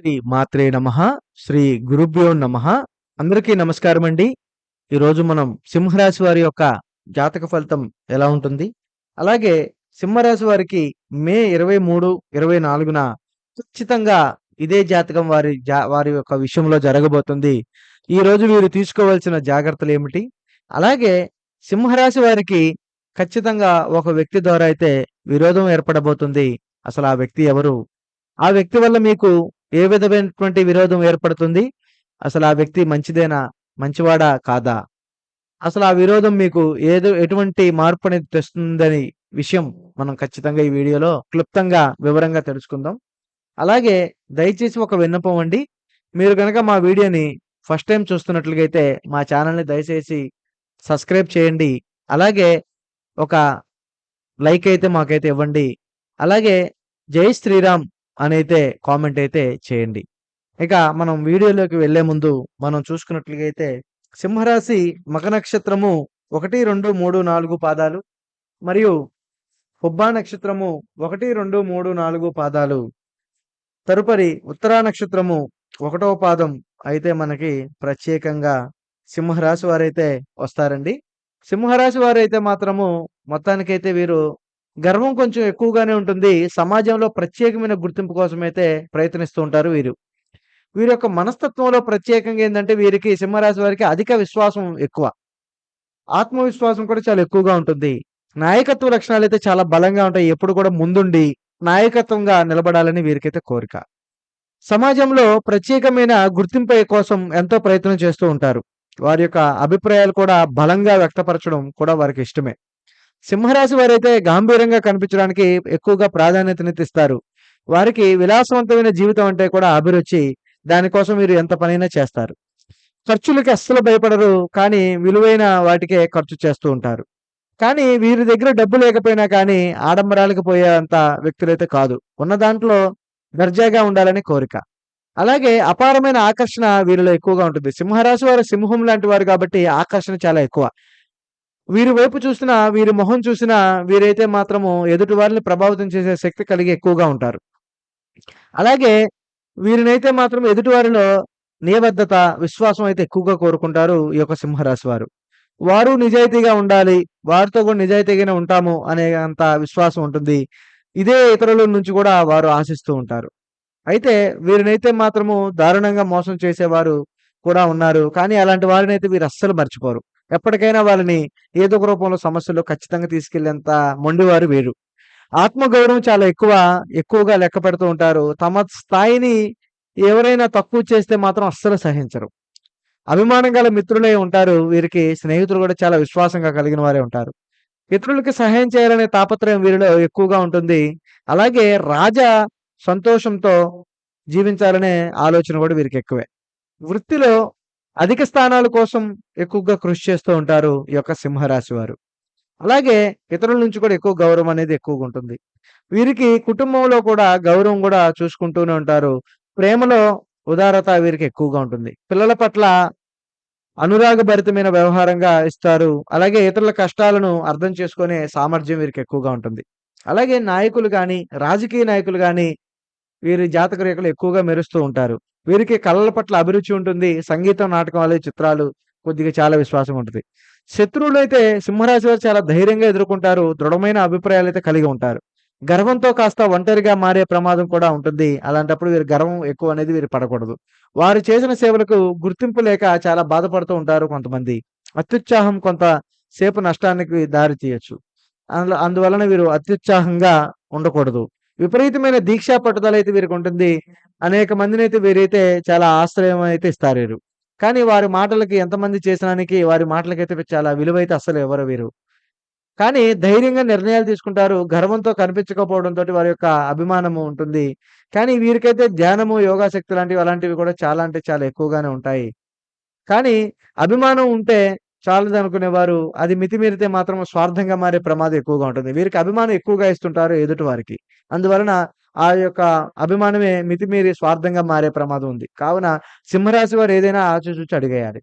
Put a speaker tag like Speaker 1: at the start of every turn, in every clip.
Speaker 1: శ్రీ మాత్రే నమ శ్రీ గురుభ్యో నమ. అందరికీ నమస్కారం అండి. ఈరోజు మనం సింహరాశి వారి యొక్క జాతక ఫలితం ఎలా ఉంటుంది? అలాగే సింహరాశి వారికి మే ఇరవై మూడు ఇరవై నాలుగున ఖచ్చితంగా ఇదే జాతకం వారి జా వారి యొక్క విషయంలో జరగబోతుంది. ఈ రోజు వీరు తీసుకోవాల్సిన జాగ్రత్తలు ఏమిటి? అలాగే సింహరాశి వారికి ఖచ్చితంగా ఒక వ్యక్తి ద్వారా అయితే విరోధం ఏర్పడబోతుంది. అసలు ఆ వ్యక్తి ఎవరు? ఆ వ్యక్తి వల్ల మీకు ఏ విధమైనటువంటి విరోధం ఏర్పడుతుంది? అసలు ఆ వ్యక్తి మంచిదేనా? మంచివాడా? కాదా? అసలు ఆ విరోధం మీకు ఏదో ఎటువంటి మార్పు అనేది తెస్తుందని విషయం మనం ఖచ్చితంగా ఈ వీడియోలో క్లుప్తంగా వివరంగా తెలుసుకుందాం. అలాగే దయచేసి ఒక విన్నపం అండి. మీరు కనుక మా వీడియోని ఫస్ట్ టైం చూస్తున్నట్లుగా అయితే మా ఛానల్ని దయచేసి సబ్స్క్రైబ్ చేయండి. అలాగే ఒక లైక్ అయితే మాకైతే ఇవ్వండి. అలాగే జై శ్రీరామ్ అని అయితే కామెంట్ అయితే చేయండి. ఇక మనం వీడియోలోకి వెళ్ళే ముందు మనం చూసుకున్నట్లయితే సింహరాశి మక నక్షత్రము ఒకటి రెండు మూడు నాలుగు పాదాలు మరియు హుబ్బా నక్షత్రము ఒకటి రెండు మూడు నాలుగు పాదాలు. తదుపరి ఉత్తరా నక్షత్రము ఒకటవ పాదం అయితే మనకి ప్రత్యేకంగా సింహరాశి వారైతే వస్తారండి. సింహరాశి వారైతే మాత్రము మొత్తానికైతే వీరు గర్వం కొంచెం ఎక్కువగానే ఉంటుంది. సమాజంలో ప్రత్యేకమైన గుర్తింపు కోసం అయితే ప్రయత్నిస్తూ ఉంటారు వీరు. వీరి యొక్క మనస్తత్వంలో ప్రత్యేకంగా ఏంటంటే వీరికి సింహరాశి వారికి అధిక విశ్వాసం ఎక్కువ. ఆత్మవిశ్వాసం కూడా చాలా ఎక్కువగా ఉంటుంది. నాయకత్వ లక్షణాలు అయితే చాలా బలంగా ఉంటాయి. ఎప్పుడు కూడా ముందుండి నాయకత్వంగా నిలబడాలని వీరికైతే కోరిక. సమాజంలో ప్రత్యేకమైన గుర్తింపు కోసం ఎంతో ప్రయత్నం చేస్తూ ఉంటారు. వారి యొక్క అభిప్రాయాలు కూడా బలంగా వ్యక్తపరచడం కూడా వారికి ఇష్టమే. సింహరాశి వారైతే గాంభీరంగా కనిపించడానికి ఎక్కువగా ప్రాధాన్యతనిస్తారు వారికి విలాసవంతమైన జీవితం అంటే కూడా అభిరుచి దానికోసం మీరు ఎంత పనైనా చేస్తారు. ఖర్చులకి అస్సలు భయపడరు కానీ విలువైన వాటికే ఖర్చు చేస్తూ ఉంటారు. కానీ వీరి దగ్గర డబ్బు లేకపోయినా కానీ ఆడంబరాలకు పోయేంత వ్యక్తులైతే కాదు. ఉన్న దాంట్లో దర్జాగా ఉండాలని కోరిక. అలాగే అపారమైన ఆకర్షణ వీరిలో ఎక్కువగా ఉంటుంది. సింహరాశి వారు సింహం లాంటి వారు కాబట్టి ఆకర్షణ చాలా ఎక్కువ. వీరి వైపు చూసినా వీరి మొహం చూసినా వీరైతే మాత్రము ఎదుటి వారిని ప్రభావితం చేసే శక్తి కలిగి ఎక్కువగా ఉంటారు. అలాగే వీరినైతే మాత్రం ఎదుటి వారిలో నియబద్ధత విశ్వాసం అయితే ఎక్కువగా కోరుకుంటారు ఈ యొక్క సింహరాశి వారు. వారు నిజాయితీగా ఉండాలి వారితో కూడా నిజాయితీగానే ఉంటాము అనే అంత విశ్వాసం ఉంటుంది. ఇదే ఇతరుల నుంచి కూడా వారు ఆశిస్తూ ఉంటారు. అయితే వీరినైతే మాత్రము దారుణంగా మోసం చేసేవారు కూడా ఉన్నారు. కానీ అలాంటి వారిని అయితే వీరు అస్సలు మర్చిపోరు. ఎప్పటికైనా వాళ్ళని ఏదో ఒక రూపంలో సమస్యలు ఖచ్చితంగా తీసుకెళ్ళేంత మొండివారు వీరు. ఆత్మగౌరవం చాలా ఎక్కువ ఎక్కువగా లెక్క పెడుతూ ఉంటారు. తమ స్థాయిని ఎవరైనా తక్కువ చేస్తే మాత్రం అస్సలు సహించరు. అభిమానం గల మిత్రులే ఉంటారు. వీరికి స్నేహితులు కూడా చాలా విశ్వాసంగా కలిగిన వారే ఉంటారు. ఇతరులకి సహాయం చేయాలనే తాపత్రయం వీరిలో ఎక్కువగా ఉంటుంది. అలాగే రాజా సంతోషంతో జీవించాలనే ఆలోచన కూడా వీరికి ఎక్కువే. వృత్తిలో అధిక స్థానాల కోసం ఎక్కువగా కృషి చేస్తూ ఉంటారు ఈ యొక్క సింహరాశి వారు. అలాగే ఇతరుల నుంచి కూడా ఎక్కువ గౌరవం అనేది ఎక్కువగా ఉంటుంది. వీరికి కుటుంబంలో కూడా గౌరవం కూడా చూసుకుంటూనే ఉంటారు. ప్రేమలో ఉదారత వీరికి ఎక్కువగా ఉంటుంది. పిల్లల పట్ల అనురాగభరితమైన వ్యవహారంగా ఇస్తారు. అలాగే ఇతరుల కష్టాలను అర్థం చేసుకునే సామర్థ్యం వీరికి ఎక్కువగా ఉంటుంది. అలాగే నాయకులు కానీ రాజకీయ నాయకులు కానీ వీరి జాతక రేఖలు ఎక్కువగా మెరుస్తూ ఉంటారు. వీరికి కళల పట్ల అభిరుచి ఉంటుంది సంగీతం నాటకం అలాగే చిత్రాలు కొద్దిగా చాలా విశ్వాసం ఉంటుంది. శత్రువులు అయితే సింహరాశి వారు చాలా ధైర్యంగా ఎదుర్కొంటారు దృఢమైన అభిప్రాయాలు అయితే కలిగి ఉంటారు. గర్వంతో కాస్త ఒంటరిగా మారే ప్రమాదం కూడా ఉంటుంది. అలాంటప్పుడు వీరి గర్వం ఎక్కువ అనేది వీరు పడకూడదు. వారు చేసిన సేవలకు గుర్తింపు లేక చాలా బాధపడుతూ ఉంటారు కొంతమంది. అత్యుత్సాహం కొంత సేపు నష్టానికి దారి తీయచ్చు. అందులో అందువలన వీరు అత్యుత్సాహంగా ఉండకూడదు. విపరీతమైన దీక్షా పట్టుదల అయితే వీరికి ఉంటుంది. అనేక మందిని అయితే వీరైతే చాలా ఆశ్రయం అయితే ఇస్తారు. వీరు కానీ వారి మాటలకి ఎంతమంది చేసినానికి వారి మాటలకైతే చాలా విలువైతే అస్సలు ఎవరు వీరు. కానీ ధైర్యంగా నిర్ణయాలు తీసుకుంటారు. గర్వంతో కనిపించకపోవడంతో వారి యొక్క అభిమానము ఉంటుంది. కానీ వీరికైతే ధ్యానము యోగాశక్తి లాంటివి అలాంటివి కూడా చాలా అంటే చాలా ఎక్కువగానే ఉంటాయి. కానీ అభిమానం ఉంటే చాలదు అనుకునేవారు అది మితిమీరితే మాత్రం స్వార్థంగా మారే ప్రమాదం ఎక్కువగా ఉంటుంది. వీరికి అభిమానం ఎక్కువగా ఇస్తుంటారు ఎదుటి వారికి. అందువలన ఆ యొక్క అభిమానమే మితిమీరి స్వార్థంగా మారే ప్రమాదం ఉంది. కావున సింహరాశి వారు ఏదైనా ఆచిచూచి అడిగేయాలి.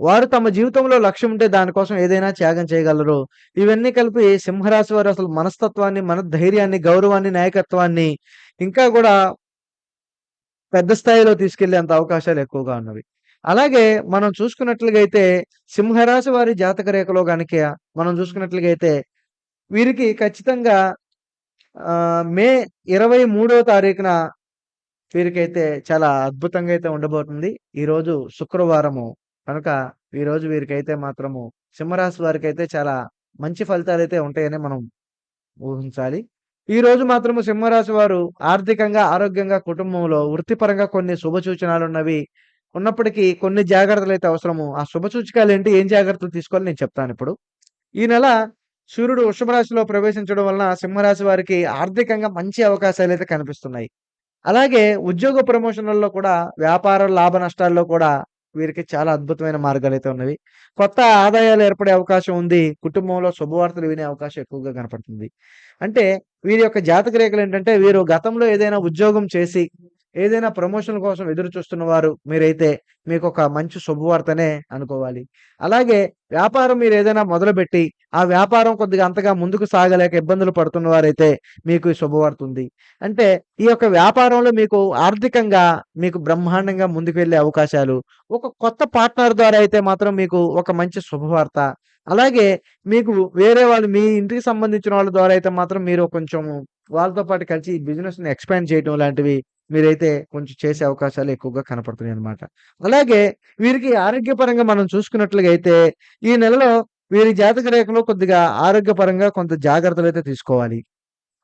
Speaker 1: వారు తమ జీవితంలో లక్ష్యం ఉంటే దానికోసం ఏదైనా త్యాగం చేయగలరు. ఇవన్నీ కలిపి సింహరాశి వారు అసలు మనస్తత్వాన్ని మన ధైర్యాన్ని గౌరవాన్ని నాయకత్వాన్ని ఇంకా కూడా పెద్ద స్థాయిలో తీసుకెళ్ళేంత అవకాశాలు ఎక్కువగా ఉన్నవి. అలాగే మనం చూసుకున్నట్లుగా అయితే సింహరాశి వారి జాతక రేఖలో గనక మనం చూసుకున్నట్లుగైతే వీరికి ఖచ్చితంగా మే ఇరవై మూడో తారీఖున వీరికైతే చాలా అద్భుతంగా అయితే ఉండబోతుంది. ఈరోజు శుక్రవారము కనుక ఈరోజు వీరికైతే మాత్రము సింహరాశి వారికైతే చాలా మంచి ఫలితాలు అయితే ఉంటాయని మనం ఊహించాలి. ఈరోజు మాత్రము సింహరాశి వారు ఆర్థికంగా, ఆరోగ్యంగా, కుటుంబంలో వృత్తిపరంగా కొన్ని శుభ సూచనలున్నవి. ఉన్నప్పటికీ కొన్ని జాగ్రత్తలు అయితే అవసరము. ఆ శుభ సూచకాలేంటి? ఏం జాగ్రత్తలు తీసుకోవాలి నేను చెప్తాను ఇప్పుడు ఈ నెల సూర్యుడు వృషభరాశిలో ప్రవేశించడం వలన సింహరాశి వారికి ఆర్థికంగా మంచి అవకాశాలు అయితే కనిపిస్తున్నాయి. అలాగే ఉద్యోగ ప్రమోషన్‌లలో కూడా వ్యాపార లాభ నష్టాల్లో కూడా వీరికి చాలా అద్భుతమైన మార్గాలు అయితే ఉన్నవి. కొత్త ఆదాయాలు ఏర్పడే అవకాశం ఉంది. కుటుంబంలో శుభవార్తలు వినే అవకాశం ఎక్కువగా కనపడుతుంది. అంటే వీరి యొక్క జాతక రేఖలేంటంటే వీరు గతంలో ఏదైనా ఉద్యోగం చేసి, ఏదైనా ప్రమోషన్ కోసం ఎదురు చూస్తున్న వారు మీరైతే ఒక మంచి శుభవార్తనే అనుకోవాలి. అలాగే వ్యాపారం మీరు ఏదైనా మొదలుపెట్టి, ఆ వ్యాపారం కొద్దిగా అంతగా ముందుకు సాగలేక ఇబ్బందులు పడుతున్న వారైతే మీకు ఈ శుభవార్త ఉంది. అంటే ఈ యొక్క వ్యాపారంలో మీకు ఆర్థికంగా మీకు బ్రహ్మాండంగా ముందుకు వెళ్ళే అవకాశాలు, ఒక కొత్త పార్ట్నర్ ద్వారా అయితే మాత్రం మీకు ఒక మంచి శుభవార్త. అలాగే మీకు వేరే వాళ్ళు మీ ఇంటికి సంబంధించిన వాళ్ళ ద్వారా అయితే మాత్రం మీరు కొంచెం వాళ్ళతో పాటు కలిసి ఈ బిజినెస్‌ని ఎక్స్‌పాండ్ చేయటం లాంటివి మీరైతే కొంచెం చేసే అవకాశాలు ఎక్కువగా కనపడుతున్నాయి అనమాట అలాగే వీరికి ఆరోగ్యపరంగా మనం చూసుకున్నట్లుగా అయితే ఈ నెలలో వీరి జాతక రేఖలో కొద్దిగా ఆరోగ్యపరంగా కొంత జాగ్రత్తలు అయితే తీసుకోవాలి.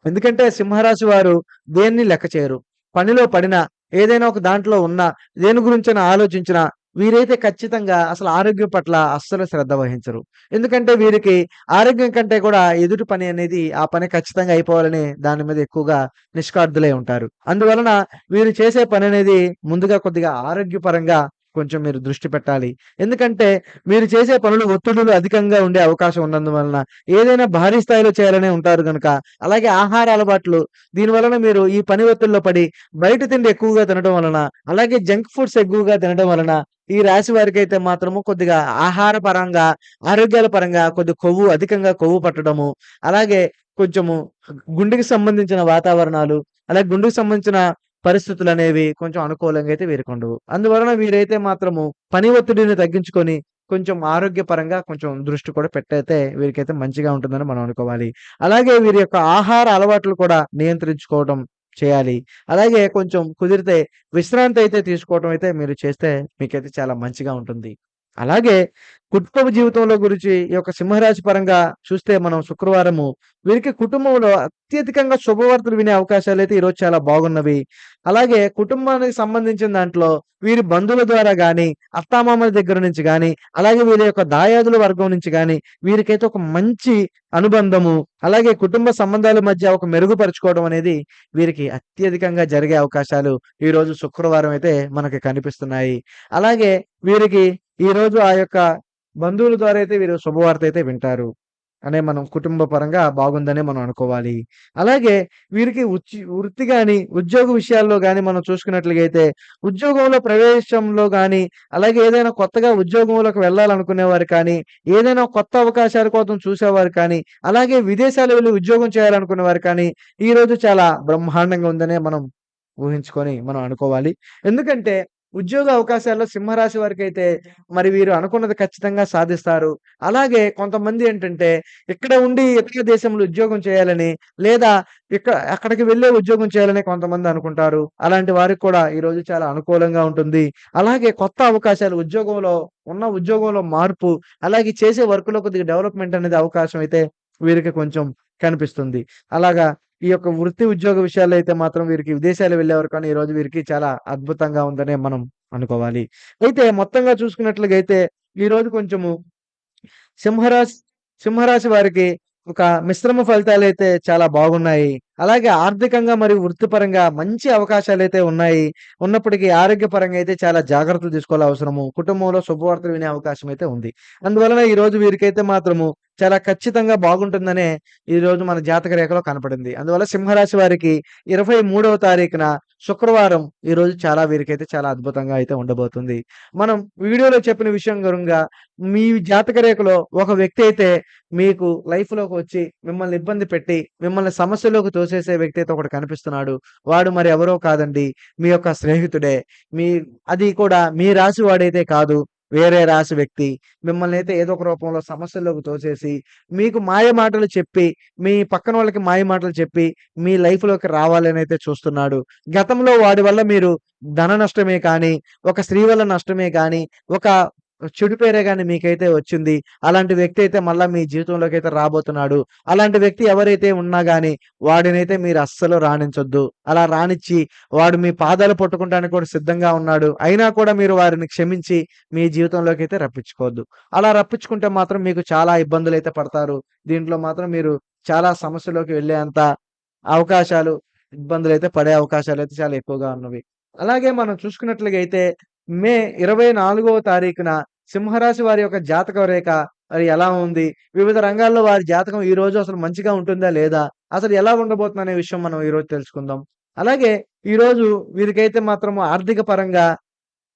Speaker 1: ఎందుకంటే సింహరాశి వారు దేన్ని లెక్క చేయరు. పనిలో పడినా, ఏదైనా ఒక దాంట్లో ఉన్నా, దేని గురించైనా ఆలోచించినా వీరైతే ఖచ్చితంగా అసలు ఆరోగ్యం పట్ల అస్సలు శ్రద్ధ వహించరు. ఎందుకంటే వీరికి ఆరోగ్యం కంటే కూడా ఎదుటి పని అనేది ఆ పని ఖచ్చితంగా అయిపోవాలని దాని మీద ఎక్కువగా నిష్కార్థులై ఉంటారు. అందువలన వీరు చేసే పని అనేది ముందుగా కొద్దిగా ఆరోగ్యపరంగా కొంచెం మీరు దృష్టి పెట్టాలి. ఎందుకంటే మీరు చేసే పనులు ఒత్తిడులు అధికంగా ఉండే అవకాశం ఉన్నందువలన ఏదైనా భారీ స్థాయిలో చేయాలనే ఉంటారు కనుక అలాగే ఆహార అలవాట్లు దీని వలన మీరు ఈ పని ఒత్తిడిలో పడి బయట తిండి ఎక్కువగా తినడం వలన, అలాగే జంక్ ఫుడ్స్ ఎక్కువగా తినడం వలన ఈ రాశి వారికైతే మాత్రము కొద్దిగా ఆహార పరంగా, ఆరోగ్యాల పరంగా కొద్ది కొవ్వు అధికంగా కొవ్వు పట్టడము, అలాగే కొంచెము గుండెకి సంబంధించిన వాతావరణాలు, అలాగే గుండెకి సంబంధించిన పరిస్థితులు అనేవి కొంచెం అనుకూలంగా అయితే వీరికుండవు. అందువలన వీరైతే మాత్రము పని ఒత్తిడిని తగ్గించుకొని కొంచెం ఆరోగ్యపరంగా కొంచెం దృష్టి కూడా పెట్టయితే వీరికైతే మంచిగా ఉంటుందని మనం అనుకోవాలి. అలాగే వీరి యొక్క ఆహార అలవాట్లు కూడా నియంత్రించుకోవడం చేయాలి. అలాగే కొంచెం కుదిరితే విశ్రాంతి అయితే తీసుకోవటం అయితే మీరు చేస్తే మీకైతే చాలా మంచిగా ఉంటుంది. అలాగే కుటుంబ జీవితంలో గురించి ఈ యొక్క సింహరాశి పరంగా చూస్తే మనం శుక్రవారము వీరికి కుటుంబంలో అత్యధికంగా శుభవార్తలు వినే అవకాశాలు అయితే ఈరోజు చాలా బాగున్నవి. అలాగే కుటుంబానికి సంబంధించిన దాంట్లో వీరి బంధువుల ద్వారా కానీ అత్తామామల దగ్గర నుంచి కానీ అలాగే వీరి యొక్క దాయాదుల వర్గం నుంచి కానీ వీరికైతే ఒక మంచి అనుబంధము, అలాగే కుటుంబ సంబంధాల మధ్య ఒక మెరుగుపరుచుకోవడం అనేది వీరికి అత్యధికంగా జరిగే అవకాశాలు ఈరోజు శుక్రవారం అయితే మనకి కనిపిస్తున్నాయి. అలాగే వీరికి ఈరోజు ఆ యొక్క బంధువుల ద్వారా అయితే వీరు శుభవార్త అయితే వింటారు. అనే మనం కుటుంబ పరంగా బాగుందనే మనం అనుకోవాలి. అలాగే వీరికి ఉచి వృత్తి కానీ ఉద్యోగ విషయాల్లో కానీ మనం చూసుకున్నట్లయితే ఉద్యోగంలో ప్రవేశంలో కానీ అలాగే ఏదైనా కొత్తగా ఉద్యోగంలోకి వెళ్ళాలనుకునేవారు కానీ, ఏదైనా కొత్త అవకాశాల కోసం చూసేవారు కానీ, అలాగే విదేశాలు వెళ్ళి ఉద్యోగం చేయాలనుకునేవారు కానీ, ఈరోజు చాలా బ్రహ్మాండంగా ఉందనే మనం ఊహించుకొని మనం అనుకోవాలి. ఎందుకంటే ఉద్యోగ అవకాశాల్లో సింహరాశి వారికి అయితే మరి వీరు అనుకున్నది ఖచ్చితంగా సాధిస్తారు. అలాగే కొంతమంది ఏంటంటే ఇక్కడ ఉండి ఇతర దేశంలో ఉద్యోగం చేయాలని, లేదా ఇక్కడ అక్కడికి వెళ్ళే ఉద్యోగం చేయాలని కొంతమంది అనుకుంటారు. అలాంటి వారికి కూడా ఈరోజు చాలా అనుకూలంగా ఉంటుంది. అలాగే కొత్త అవకాశాలు ఉద్యోగంలో ఉన్న ఉద్యోగంలో మార్పు, అలాగే చేసే వర్క్‌లో కొద్దిగా డెవలప్‌మెంట్ అనేది అవకాశం అయితే వీరికి కొంచెం కనిపిస్తుంది. అలాగా ఈ యొక్క వృత్తి, ఉద్యోగ విషయాల్లో అయితే మాత్రం వీరికి విదేశాలు వెళ్ళేవారు కానీ ఈరోజు వీరికి చాలా అద్భుతంగా ఉందనే మనం అనుకోవాలి. అయితే మొత్తంగా చూసుకున్నట్లుగా అయితే ఈ ఈరోజు కొంచెము సింహరాశి సింహరాశి వారికి ఒక మిశ్రమ ఫలితాలు అయితే చాలా బాగున్నాయి. అలాగే ఆర్థికంగా మరియు వృత్తిపరంగా మంచి అవకాశాలు అయితే ఉన్నాయి. ఉన్నప్పటికీ ఆరోగ్యపరంగా అయితే చాలా జాగ్రత్తలు తీసుకోవాలి అవసరము. కుటుంబంలో శుభవార్తలు వినే అవకాశం అయితే ఉంది. అందువలన ఈరోజు వీరికైతే మాత్రము చాలా ఖచ్చితంగా బాగుంటుందనే ఈరోజు మన జాతక రేఖలో కనపడింది. అందువల్ల సింహరాశి వారికి 23వ తారీఖున శుక్రవారం ఈరోజు చాలా వీరికైతే చాలా అద్భుతంగా అయితే ఉండబోతుంది. మనం వీడియోలో చెప్పిన విషయం గురంగా మీ జాతక రేఖలో ఒక వ్యక్తి అయితే మీకు లైఫ్‌లోకి వచ్చి మిమ్మల్ని ఇబ్బంది పెట్టి, మిమ్మల్ని సమస్యలోకి తోసేసే వ్యక్తి అయితే ఒకడు కనిపిస్తున్నాడు. వాడు మరి ఎవరో కాదండి మీ యొక్క స్నేహితుడే. మీ అది కూడా మీ రాశి వాడైతే కాదు. వేరే రాశి వ్యక్తి. మిమ్మల్ని అయితే ఏదో ఒక రూపంలో సమస్యల్లోకి తోసేసి, మీకు మాయ మాటలు చెప్పి, మీ పక్కనోళ్ళకి మాయ మాటలు చెప్పి, మీ లైఫ్‌లోకి రావాలని అయితే చూస్తున్నాడు. గతంలో వాడి వల్ల మీరు ధన నష్టమే కానీ, ఒక స్త్రీ వల్ల నష్టమే కానీ, ఒక చెడు పేరే కానీ మీకైతే వచ్చింది. అలాంటి వ్యక్తి అయితే మళ్ళీ మీ జీవితంలోకి అయితే రాబోతున్నాడు. అలాంటి వ్యక్తి ఎవరైతే ఉన్నా కానీ వాడినైతే మీరు అస్సలు రాణించొద్దు అలా రానిచ్చి వాడు మీ పాదాలు పట్టుకుంటానికి కూడా సిద్ధంగా ఉన్నాడు. అయినా కూడా మీరు వారిని క్షమించి మీ జీవితంలోకి అయితే రప్పించుకోవద్దు. అలా రప్పించుకుంటే మాత్రం మీకు చాలా ఇబ్బందులు అయితే పడతారు. దీంట్లో మాత్రం మీరు చాలా సమస్యలోకి వెళ్ళేంత అవకాశాలు, ఇబ్బందులు అయితే పడే అవకాశాలు అయితే చాలా ఎక్కువగా ఉన్నవి. అలాగే మనం చూసుకున్నట్లుగా అయితే మే 24వ తారీఖున సింహరాశి వారి యొక్క జాతక రేఖ మరి ఎలా ఉంది? వివిధ రంగాల్లో వారి జాతకం ఈ రోజు అసలు మంచిగా ఉంటుందా? లేదా? అసలు ఎలా ఉండబోతుందనే విషయం మనం ఈరోజు తెలుసుకుందాం. అలాగే ఈరోజు వీరికైతే మాత్రం ఆర్థిక పరంగా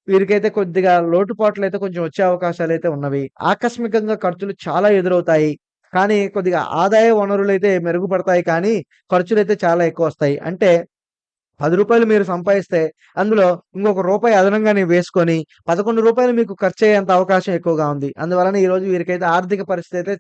Speaker 1: వీరికైతే కొద్దిగా లోటుపాట్లు అయితే కొంచెం వచ్చే అవకాశాలు అయితే ఉన్నవి. ఆకస్మికంగా ఖర్చులు చాలా ఎదురవుతాయి. కానీ కొద్దిగా ఆదాయ వనరులైతే మెరుగుపడతాయి కానీ ఖర్చులు అయితే చాలా ఎక్కువ వస్తాయి అంటే పది రూపాయలు మీరు సంపాదిస్తే అందులో ఇంకొక రూపాయి అదనంగా నేను వేసుకొని పదకొండు రూపాయలు మీకు ఖర్చయ్యేంత అవకాశం ఎక్కువగా ఉంది. అందువలన ఈరోజు వీరికైతే ఆర్థిక పరిస్థితి అయితే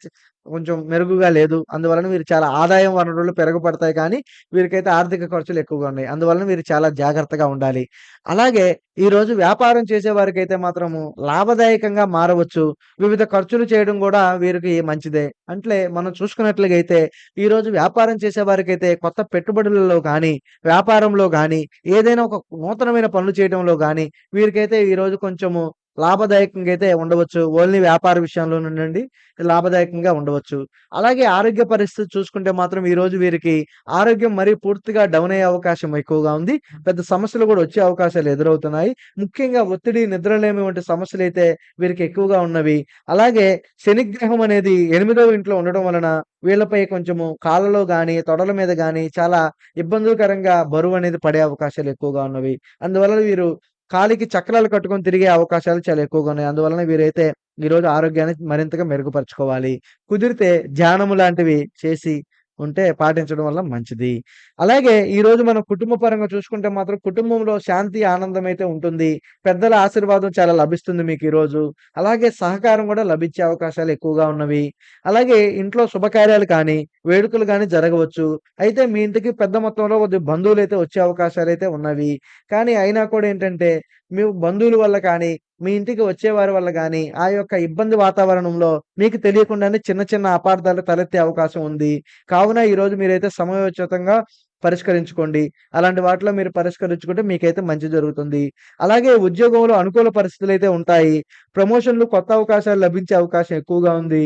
Speaker 1: కొంచెం మెరుగుగా లేదు. అందువలన వీరు చాలా ఆదాయం వనరులు పెరుగుపడతాయి కానీ వీరికైతే ఆర్థిక ఖర్చులు ఎక్కువగా ఉన్నాయి. అందువలన వీరు చాలా జాగ్రత్తగా ఉండాలి. అలాగే ఈరోజు వ్యాపారం చేసేవారికైతే మాత్రము లాభదాయకంగా మారవచ్చు. వివిధ ఖర్చులు చేయడం కూడా వీరికి మంచిదే. అంటే మనం చూసుకున్నట్లుగైతే ఈరోజు వ్యాపారం చేసే వారికైతే కొత్త పెట్టుబడులలో కానీ వ్యాపారంలో కానీ ఏదైనా ఒక నూతనమైన పనులు చేయడంలో కానీ వీరికైతే ఈరోజు కొంచెము లాభదాయకంగా అయితే ఉండవచ్చు. ఓన్లీ వ్యాపార విషయంలో నుండి లాభదాయకంగా ఉండవచ్చు. అలాగే ఆరోగ్య పరిస్థితి చూసుకుంటే మాత్రం ఈ రోజు వీరికి ఆరోగ్యం మరీ పూర్తిగా డౌన్ అయ్యే అవకాశం ఎక్కువగా ఉంది. పెద్ద సమస్యలు కూడా వచ్చే అవకాశాలు ఎదురవుతున్నాయి. ముఖ్యంగా ఒత్తిడి, నిద్రలేమి వంటి సమస్యలు అయితే వీరికి ఎక్కువగా ఉన్నవి. అలాగే శనిగ్రహం అనేది ఎనిమిదవ ఇంట్లో ఉండడం వలన వీళ్ళపై కొంచెము కాళ్ళలో కానీ తొడల మీద కానీ చాలా ఇబ్బందికరంగా బరువు అనేది పడే అవకాశాలు ఎక్కువగా ఉన్నవి. అందువలన వీరు కాలికి చక్రాలు కట్టుకొని తిరిగే అవకాశాలు చాలా ఎక్కువగా ఉన్నాయి. అందువలన వీరైతే ఈరోజు ఆరోగ్యాన్ని మరింతగా మెరుగుపరుచుకోవాలి. కుదిరితే ధ్యానము లాంటివి చేసి ఉంటే పాటించడం వల్ల మంచిది. అలాగే ఈరోజు మనం కుటుంబ పరంగా చూసుకుంటే మాత్రం కుటుంబంలో శాంతి, ఆనందం అయితే ఉంటుంది. పెద్దల ఆశీర్వాదం చాలా లభిస్తుంది మీకు ఈరోజు. అలాగే సహకారం కూడా లభించే అవకాశాలు ఎక్కువగా ఉన్నవి. అలాగే ఇంట్లో శుభకార్యాలు కానీ, వేడుకలు కానీ జరగవచ్చు. అయితే మీ ఇంటికి పెద్ద మొత్తంలో కొద్దిగా బంధువులైతే వచ్చే అవకాశాలు అయితే ఉన్నవి. కానీ అయినా కూడా ఏంటంటే మీ బంధువుల వల్ల కానీ, మీ ఇంటికి వచ్చేవారి వల్ల కానీ ఆ యొక్క ఇబ్బంది వాతావరణంలో మీకు తెలియకుండానే చిన్న చిన్న అపార్థాలు తలెత్తే అవకాశం ఉంది. కావున ఈరోజు మీరైతే సమయోచితంగా పరిష్కరించుకోండి. అలాంటి వాటిలో మీరు పరిష్కరించుకుంటే మీకైతే మంచి జరుగుతుంది. అలాగే ఉద్యోగంలో అనుకూల పరిస్థితులు అయితే ఉంటాయి. ప్రమోషన్‌లు, కొత్త అవకాశాలు లభించే అవకాశం ఎక్కువగా ఉంది.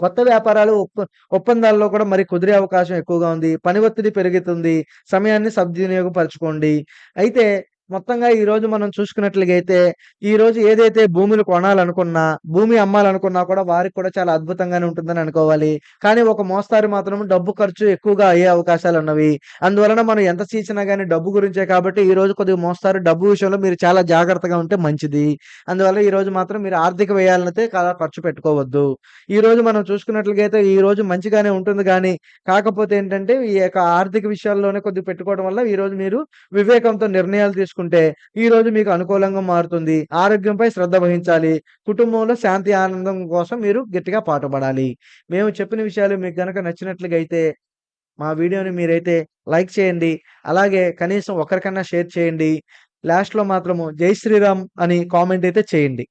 Speaker 1: కొత్త వ్యాపారాలు ఒప్ప ఒప్పందాల్లో కూడా మరి కుదిరే అవకాశం ఎక్కువగా ఉంది. పని ఒత్తిడి పెరుగుతుంది. సమయాన్ని సద్వినియోగపరచుకోండి. అయితే మొత్తంగా ఈ రోజు మనం చూసుకున్నట్లయితే ఈ రోజు ఏదైతే భూములు కొనాలనుకున్నా, భూమి అమ్మాలనుకున్నా కూడా వారికి కూడా చాలా అద్భుతంగానే ఉంటుందని అనుకోవాలి. కానీ ఒక మోస్తారు మాత్రం డబ్బు ఖర్చు ఎక్కువగా అయ్యే అవకాశాలు ఉన్నవి అందువలన మనం ఎంత చేసినా గానీ డబ్బు గురించే కాబట్టి ఈ రోజు కొద్దిగా మోస్తారు డబ్బు విషయంలో మీరు చాలా జాగ్రత్తగా ఉంటే మంచిది. అందువల్ల ఈ రోజు మాత్రం మీరు ఆర్థిక వ్యయాలనైతే చాలా ఖర్చు పెట్టుకోవద్దు. ఈ రోజు మనం చూసుకున్నట్లయితే ఈ రోజు మంచిగానే ఉంటుంది కానీ కాకపోతే ఏంటంటే ఈ యొక్క ఆర్థిక విషయాల్లోనే కొద్దిగా పెట్టుకోవడం వల్ల ఈ రోజు మీరు వివేకంతో నిర్ణయాలు తీసుకుంటే ఈరోజు మీకు అనుకూలంగా మారుతుంది. ఆరోగ్యంపై శ్రద్ధ వహించాలి. కుటుంబంలో శాంతి, ఆనందం కోసం మీరు గట్టిగా పాటుపడాలి. మేము చెప్పిన విషయాలు మీకు గనక నచ్చినట్లుగైతే మా వీడియోని మీరైతే లైక్ చేయండి. అలాగే కనీసం ఒకరికన్నా షేర్ చేయండి. లాస్ట్‌లో మాత్రము జై శ్రీరామ్ అని కామెంట్ అయితే చేయండి.